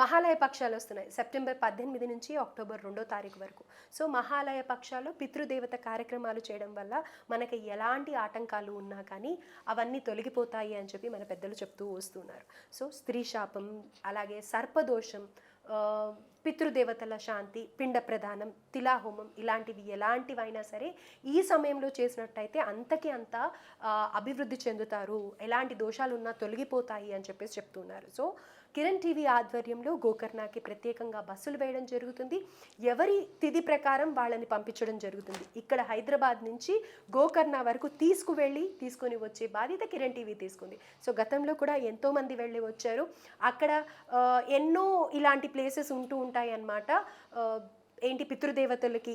మహాలయ పక్షాలు వస్తున్నాయి. సెప్టెంబర్ పద్దెనిమిది నుంచి అక్టోబర్ రెండో తారీఖు వరకు. సో మహాలయ పక్షాలు పితృదేవత కార్యక్రమాలు చేయడం వల్ల మనకి ఎలాంటి ఆటంకాలు ఉన్నా కానీ అవన్నీ తొలగిపోతాయి అని చెప్పి మన పెద్దలు చెప్తూ వస్తున్నారు. సో స్త్రీ శాపం అలాగే సర్పదోషం పితృదేవతల శాంతి పిండ ప్రదానం తిలాహోమం ఇలాంటివి ఎలాంటివైనా సరే ఈ సమయంలో చేసినట్టయితే అంతకి అంత అభివృద్ధి చెందుతారు. ఎలాంటి దోషాలు ఉన్నా తొలగిపోతాయి అని చెప్పేసి చెప్తున్నారు. సో కిరణ్ టీవీ ఆధ్వర్యంలో గోకర్ణకి ప్రత్యేకంగా బస్సులు వేయడం జరుగుతుంది. ఎవరి తిథి ప్రకారం వాళ్ళని పంపించడం జరుగుతుంది. ఇక్కడ హైదరాబాద్ నుంచి గోకర్ణ వరకు తీసుకువెళ్ళి తీసుకొని వచ్చే బాధ్యత కిరణ్ టీవీ తీసుకుంది. సో గతంలో కూడా ఎంతోమంది వెళ్ళి వచ్చారు. అక్కడ ఎన్నో ఇలాంటి ప్లేసెస్ ఉంటూ ఉంటాయి. అన్నమాట ఆ, ఏంటి పితృదేవతలకి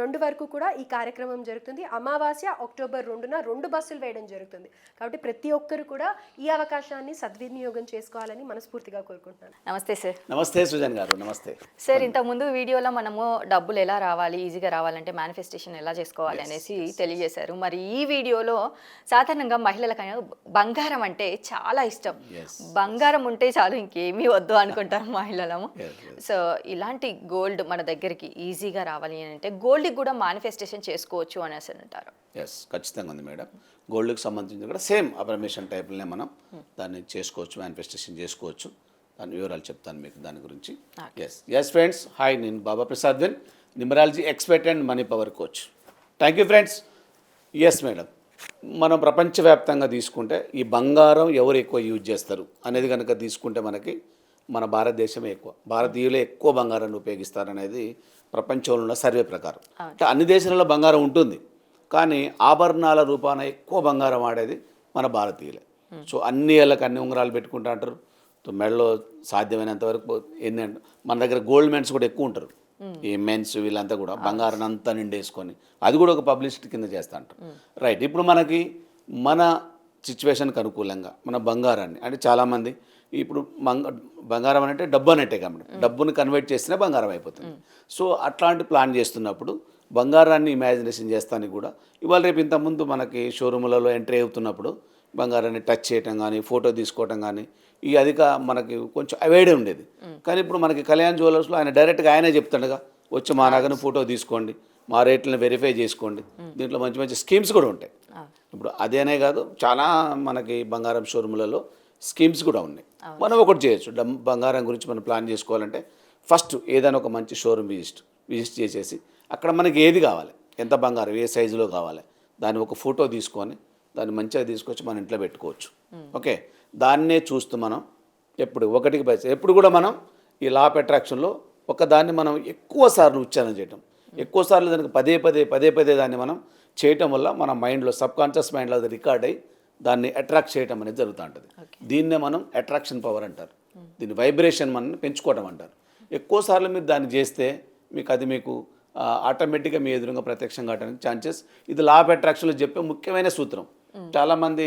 రెండు వరకు కూడా ఈ కార్యక్రమం జరుగుతుంది. అమావాస్య అక్టోబర్ రెండున రెండు బస్సులు వేయడం జరుగుతుంది. కాబట్టి ప్రతి ఒక్కరు కూడా ఈ అవకాశాన్ని సద్వినియోగం చేసుకోవాలని మనస్ఫూర్తిగా కోరుకుంటున్నాను. నమస్తే సార్. నమస్తే సుజన్ గారు. నమస్తే. సార్ ఇంతకుముందు వీడియోలో మనము డబ్బులు ఎలా రావాలి ఈజీగా రావాలంటే మేనిఫెస్టేషన్ ఎలా చేసుకోవాలి అనేసి తెలియజేశారు. మరి ఈ వీడియోలో సాధారణంగా మహిళలకైనా బంగారం అంటే చాలా ఇష్టం. బంగారం ఉంటే చాలు ఇంకేమీ వద్దు అనుకుంటారు మహిళలము. సో ఇలాంటి గోల్డ్ మన దగ్గరికి ఈజీగా రావాలి అని అంటే గోల్డ్కి కూడా మేనిఫెస్టేషన్ చేసుకోవచ్చు అనేసి అంటారు. ఎస్ ఖచ్చితంగా ఉంది మేడం. గోల్డ్కి సంబంధించి కూడా సేమ్ అప్రమేషన్ టైప్లోనే మనం దాన్ని చేసుకోవచ్చు మేనిఫెస్టేషన్ చేసుకోవచ్చు. దాని వివరాలు చెప్తాను మీకు దాని గురించి. ఎస్ ఎస్ ఫ్రెండ్స్ హాయ్ నేను Baba Prasad when numerology expert and money power coach thank you friends yes madam. మనం ప్రపంచవ్యాప్తంగా తీసుకుంటే ఈ బంగారం ఎవరు ఎక్కువ యూజ్ చేస్తారు అనేది కనుక తీసుకుంటే మనకి మన భారతదేశమే ఎక్కువ భారతీయులే ఎక్కువ బంగారాన్ని ఉపయోగిస్తారనేది ప్రపంచంలో ఉన్న సర్వే ప్రకారం. అంటే అన్ని దేశాలలో బంగారం ఉంటుంది. కానీ ఆభరణాల రూపాన ఎక్కువ బంగారం వాడేది మన భారతీయులే. సో అన్ని ఏళ్ళకి అన్ని ఉంగరాలు పెట్టుకుంటా అంటారు. మెడలో సాధ్యమైనంత వరకు ఎన్ని మన దగ్గర గోల్డ్ మెన్స్ కూడా ఎక్కువ ఉంటారు. ఈ మెన్స్ వీళ్ళంతా కూడా బంగారం అంతా నిండేసుకొని అది కూడా ఒక పబ్లిసిటీ కింద చేస్తా అంటారు. రైట్. ఇప్పుడు మనకి మన సిచ్యువేషన్కి అనుకూలంగా మన బంగారాన్ని అంటే చాలామంది ఇప్పుడు బంగ బంగారం అంటే డబ్బు అనేట్టే కాబట్టి డబ్బుని కన్వర్ట్ చేస్తేనే బంగారం అయిపోతుంది. సో అట్లాంటి ప్లాన్ చేస్తున్నప్పుడు బంగారాన్ని ఇమాజినేషన్ చేస్తానికి కూడా ఇవాళ రేపు ఇంతకుముందు మనకి షోరూములలో ఎంట్రీ అవుతున్నప్పుడు బంగారాన్ని టచ్ చేయటం కానీ ఫోటో తీసుకోవటం కానీ ఈ అధిక మనకి కొంచెం అవాయిడే ఉండేది. కానీ ఇప్పుడు మనకి కళ్యాణ్ జ్యువెలర్స్లో ఆయన డైరెక్ట్గా ఆయనే చెప్తాడుగా వచ్చి మా నగను ఫోటో తీసుకోండి మా రేట్లను వెరిఫై చేసుకోండి. దీంట్లో మంచి మంచి స్కీమ్స్ కూడా ఉంటాయి. ఇప్పుడు అదేనే కాదు చాలా మనకి బంగారం షోరూములలో స్కీమ్స్ కూడా ఉన్నాయి. మనం ఒకటి చేయొచ్చు. బంగారం గురించి మనం ప్లాన్ చేసుకోవాలంటే ఫస్ట్ ఏదైనా ఒక మంచి షోరూమ్ విజిట్ విజిట్ చేసేసి అక్కడ మనకి ఏది కావాలి? ఎంత బంగారం ఏ సైజులో కావాలి? దాన్ని ఒక ఫోటో తీసుకొని దాన్ని మంచిగా తీసుకొచ్చి మన ఇంట్లో పెట్టుకోవచ్చు. ఓకే? దాన్నే చూస్తూ మనం ఎప్పుడు ఒకటికి పైసా ఎప్పుడు కూడా మనం ఈ లా ఆఫ్ అట్రాక్షన్లో ఒక దాన్ని మనం ఎక్కువ సార్లు ఉచ్చారణ చేయటం. ఎక్కువ సార్లు దానికి పదే పదే పదే పదే దాన్ని మనం చేయటం వల్ల మన మైండ్లో సబ్ కాన్షియస్ మైండ్లో అది రికార్డ్ అయ్యి దాన్ని అట్రాక్ట్ చేయటం అనేది జరుగుతూ ఉంటుంది. దీన్నే మనం అట్రాక్షన్ పవర్ అంటారు. దీన్ని వైబ్రేషన్ మనం పెంచుకోవటం అంటారు. ఎక్కువ సార్లు మీరు దాన్ని చేస్తే మీకు అది మీకు ఆటోమేటిక్గా మీ ఎదురుగా ప్రత్యక్షం కావడానికి ఛాన్సెస్ ఇది లా ఆఫ్ అట్రాక్షన్లో చెప్పే ముఖ్యమైన సూత్రం. చాలామంది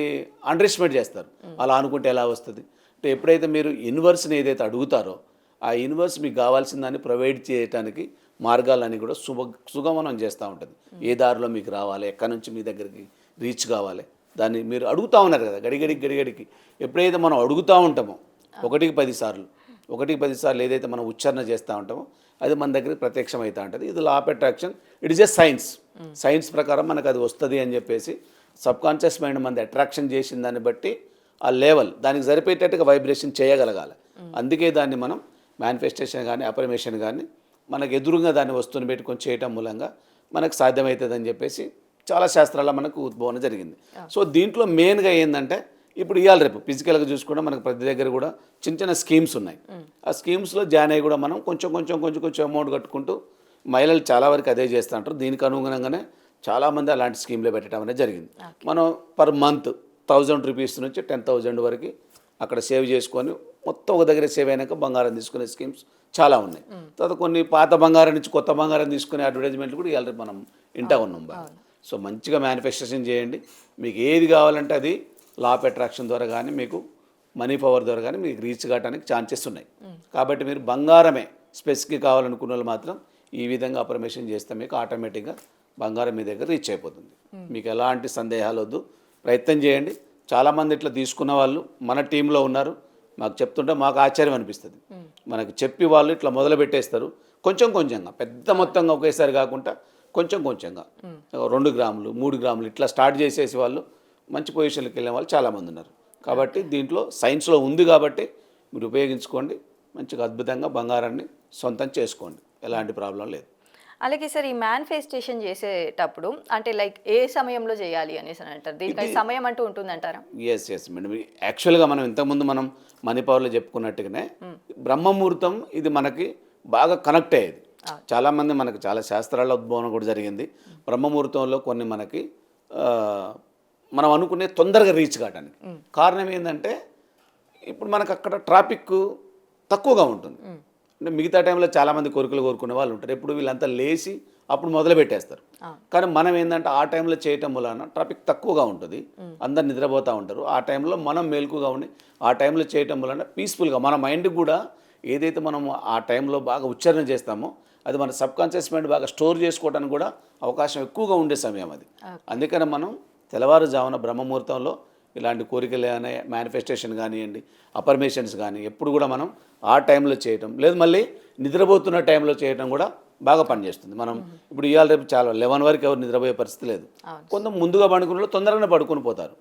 అండర్ ఎస్టిమేట్ చేస్తారు. అలా అనుకుంటే ఎలా వస్తుంది? అంటే ఎప్పుడైతే మీరు యూనివర్స్ని ఏదైతే అడుగుతారో ఆ యూనివర్స్ మీకు కావాల్సిన దాన్ని ప్రొవైడ్ చేయడానికి మార్గాలన్నీ కూడా సుభ సుగమనం చేస్తూ ఉంటుంది. ఏ దారిలో మీకు రావాలి ఎక్కడి నుంచి మీ దగ్గరికి రీచ్ కావాలి దాన్ని మీరు అడుగుతూ ఉన్నారు కదా గడిగడికి గడిగడికి. ఎప్పుడైతే మనం అడుగుతూ ఉంటామో ఒకటికి పదిసార్లు ఒకటికి పది సార్లు ఏదైతే మనం ఉచ్చారణ చేస్తూ ఉంటామో అది మన దగ్గరికి ప్రత్యక్షం అవుతూ ఉంటుంది. ఇది law of attraction it is a science science ప్రకారం మనకు అది వస్తుంది అని చెప్పేసి సబ్ కాన్షియస్ మైండ్ మనది అట్రాక్షన్ చేసిన దాన్ని బట్టి ఆ లెవెల్ దానికి సరిపోయేటట్టుగా వైబ్రేషన్ చేయగలగాలి. అందుకే దాన్ని మనం మేనిఫెస్టేషన్ కానీ అపరిమేషన్ కానీ మనకు ఎదురుగా దాన్ని వస్తువుని పెట్టుకొని చేయటం మూలంగా మనకు సాధ్యమవుతుందని చెప్పేసి చాలా శాస్త్రాల్లో మనకు ఉద్భవన జరిగింది. సో దీంట్లో మెయిన్గా ఏంటంటే ఇప్పుడు ఇవాళ రేపు ఫిజికల్గా చూసుకుంటే మనకు ప్రతి దగ్గర కూడా చిన్న చిన్న స్కీమ్స్ ఉన్నాయి. ఆ స్కీమ్స్లో జాయిన్ అయ్యి కూడా మనం కొంచెం కొంచెం కొంచెం కొంచెం అమౌంట్ కట్టుకుంటూ మహిళలు చాలా వరకు అదే చేస్తూ ఉంటారు. దీనికి అనుగుణంగానే చాలామంది అలాంటి స్కీమ్లో పెట్టడం అనేది జరిగింది. మనం పర్ మంత్ థౌజండ్ రూపీస్ నుంచి టెన్ థౌజండ్ వరకు అక్కడ సేవ్ చేసుకొని మొత్తం ఒక దగ్గర సేవ్ అయినాక బంగారం తీసుకునే స్కీమ్స్ చాలా ఉన్నాయి. తర్వాత కొన్ని పాత బంగారం నుంచి కొత్త బంగారం తీసుకునే అడ్వర్టైజ్మెంట్లు కూడా ఇవాళ మనం ఇంటా ఉన్నాం బాగా. సో మంచిగా మేనిఫెస్టేషన్ చేయండి. మీకు ఏది కావాలంటే అది లా ఆఫ్ అట్రాక్షన్ ద్వారా కానీ మీకు మనీ పవర్ ద్వారా కానీ మీకు రీచ్ కావడానికి ఛాన్సెస్ ఉన్నాయి. కాబట్టి మీరు బంగారమే స్పెసిఫిక్ కావాలనుకున్న వాళ్ళు మాత్రం ఈ విధంగా అప్రమేషన్ చేస్తే మీకు ఆటోమేటిక్గా బంగారం మీ దగ్గర రీచ్ అయిపోతుంది. మీకు ఎలాంటి సందేహాలు వద్దు. ప్రయత్నం చేయండి. చాలామంది ఇట్లా తీసుకున్న వాళ్ళు మన టీంలో ఉన్నారు. మాకు చెప్తుంటే మాకు ఆశ్చర్యం అనిపిస్తుంది. మనకు చెప్పి వాళ్ళు ఇట్లా మొదలు పెట్టేస్తారు కొంచెం కొంచెంగా పెద్ద మొత్తంగా ఒకేసారి కాకుండా కొంచెం కొంచెంగా. రెండు గ్రాములు మూడు గ్రాములు ఇట్లా స్టార్ట్ చేసేసి వాళ్ళు మంచి పొజిషన్కి వెళ్ళిన వాళ్ళు చాలామంది ఉన్నారు కాబట్టి దీంట్లో సైన్స్లో ఉంది కాబట్టి మీరు ఉపయోగించుకోండి మంచిగా అద్భుతంగా బంగారాన్ని సొంతం చేసుకోండి. ఎలాంటి ప్రాబ్లం లేదు. అలాగే సార్ ఈ మేనిఫెస్టేషన్ చేసేటప్పుడు అంటే లైక్ ఏ సమయంలో చేయాలి అనేసి అని అంటారు? దీనికి సమయం అంటూ ఉంటుందంటారా ఎస్ ఎస్ మేడం యాక్చువల్గా మనం ఇంతకుముందు మనం మనీ పవర్లో చెప్పుకున్నట్టుగానే బ్రహ్మముహూర్తం ఇది మనకి బాగా కనెక్ట్ అయ్యేది. చాలామంది మనకి చాలా శాస్త్రాల ఉద్భవనం కూడా జరిగింది. బ్రహ్మముహూర్తంలో కొన్ని మనకి మనం అనుకునే తొందరగా రీచ్ కావడానికి. కారణం ఏంటంటే ఇప్పుడు మనకు అక్కడ ట్రాఫిక్ తక్కువగా ఉంటుంది. అంటే మిగతా టైంలో చాలామంది కోరికలు కోరుకునే వాళ్ళు ఉంటారు. ఎప్పుడు వీళ్ళంతా లేచి అప్పుడు మొదలు పెట్టేస్తారు. కానీ మనం ఏంటంటే ఆ టైంలో చేయటం వలన ట్రాఫిక్ తక్కువగా ఉంటుంది. అందరు నిద్రపోతూ ఉంటారు. ఆ టైంలో మనం మేలుకుగా ఉండి ఆ టైంలో చేయటం వలన పీస్ఫుల్గా మన మైండ్ కూడా ఏదైతే మనం ఆ టైంలో బాగా ఉచ్చారణ చేస్తామో అది మన సబ్ కాన్షియస్ మైండ్ బాగా స్టోర్ చేసుకోవడానికి కూడా అవకాశం ఎక్కువగా ఉండే సమయం అది. అందుకని మనం తెల్లవారుజామున బ్రహ్మముహూర్తంలో ఇలాంటి కోరికలు అనే మేనిఫెస్టేషన్ కానివ్వండి అపర్మేషన్స్ కానీ ఎప్పుడు కూడా మనం ఆ టైంలో చేయటం లేదు మళ్ళీ నిద్రపోతున్న టైంలో చేయటం కూడా బాగా పనిచేస్తుంది. మనం ఇప్పుడు ఇవాళ రేపు చాలా లెవెన్ వరకు ఎవరు నిద్రపోయే పరిస్థితి లేదు. కొంత ముందుగా పడుకున్న తొందరగానే పడుకొని పోతారు.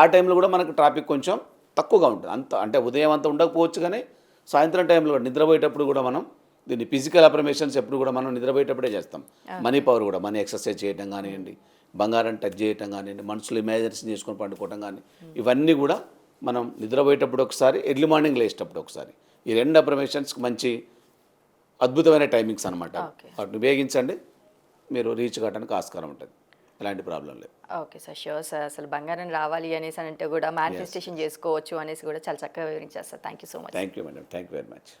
ఆ టైంలో కూడా మనకు ట్రాఫిక్ కొంచెం తక్కువగా ఉంటుంది. అంత అంటే ఉదయం అంతా ఉండకపోవచ్చు కానీ సాయంత్రం టైంలో కూడా నిద్రపోయేటప్పుడు కూడా మనం దీన్ని ఫిజికల్ అప్రమేషన్స్ ఎప్పుడు కూడా మనం నిద్రపోయేటప్పుడే చేస్తాం. మనీ పవర్ కూడా మనీ ఎక్సర్సైజ్ చేయడం కానివ్వండి బంగారం టచ్ చేయటం కానివ్వండి మనసులో ఇమాజినేషన్ చేసుకొని పండుకోవటం కానీ ఇవన్నీ కూడా మనం నిద్రపోయేటప్పుడు ఒకసారి ఎర్లీ మార్నింగ్ లేచేటప్పుడు ఒకసారి. ఈ రెండు అప్రమేషన్స్కి మంచి అద్భుతమైన టైమింగ్స్ అనమాట వాటిని ఉపయోగించండి. మీరు రీచ్ కావడానికి ఆస్కారం ఉంటుంది. ఎలాంటి ప్రాబ్లం లేదు. Okay sir sure sir. అసలు బంగారం రావాలి అనేసి అని అంటే కూడా మేనిఫెస్టేషన్ చేసుకోవచ్చు అనేసి కూడా చాలా చక్కగా వివరించారు sir. Thank you so much thank you madam thank you very much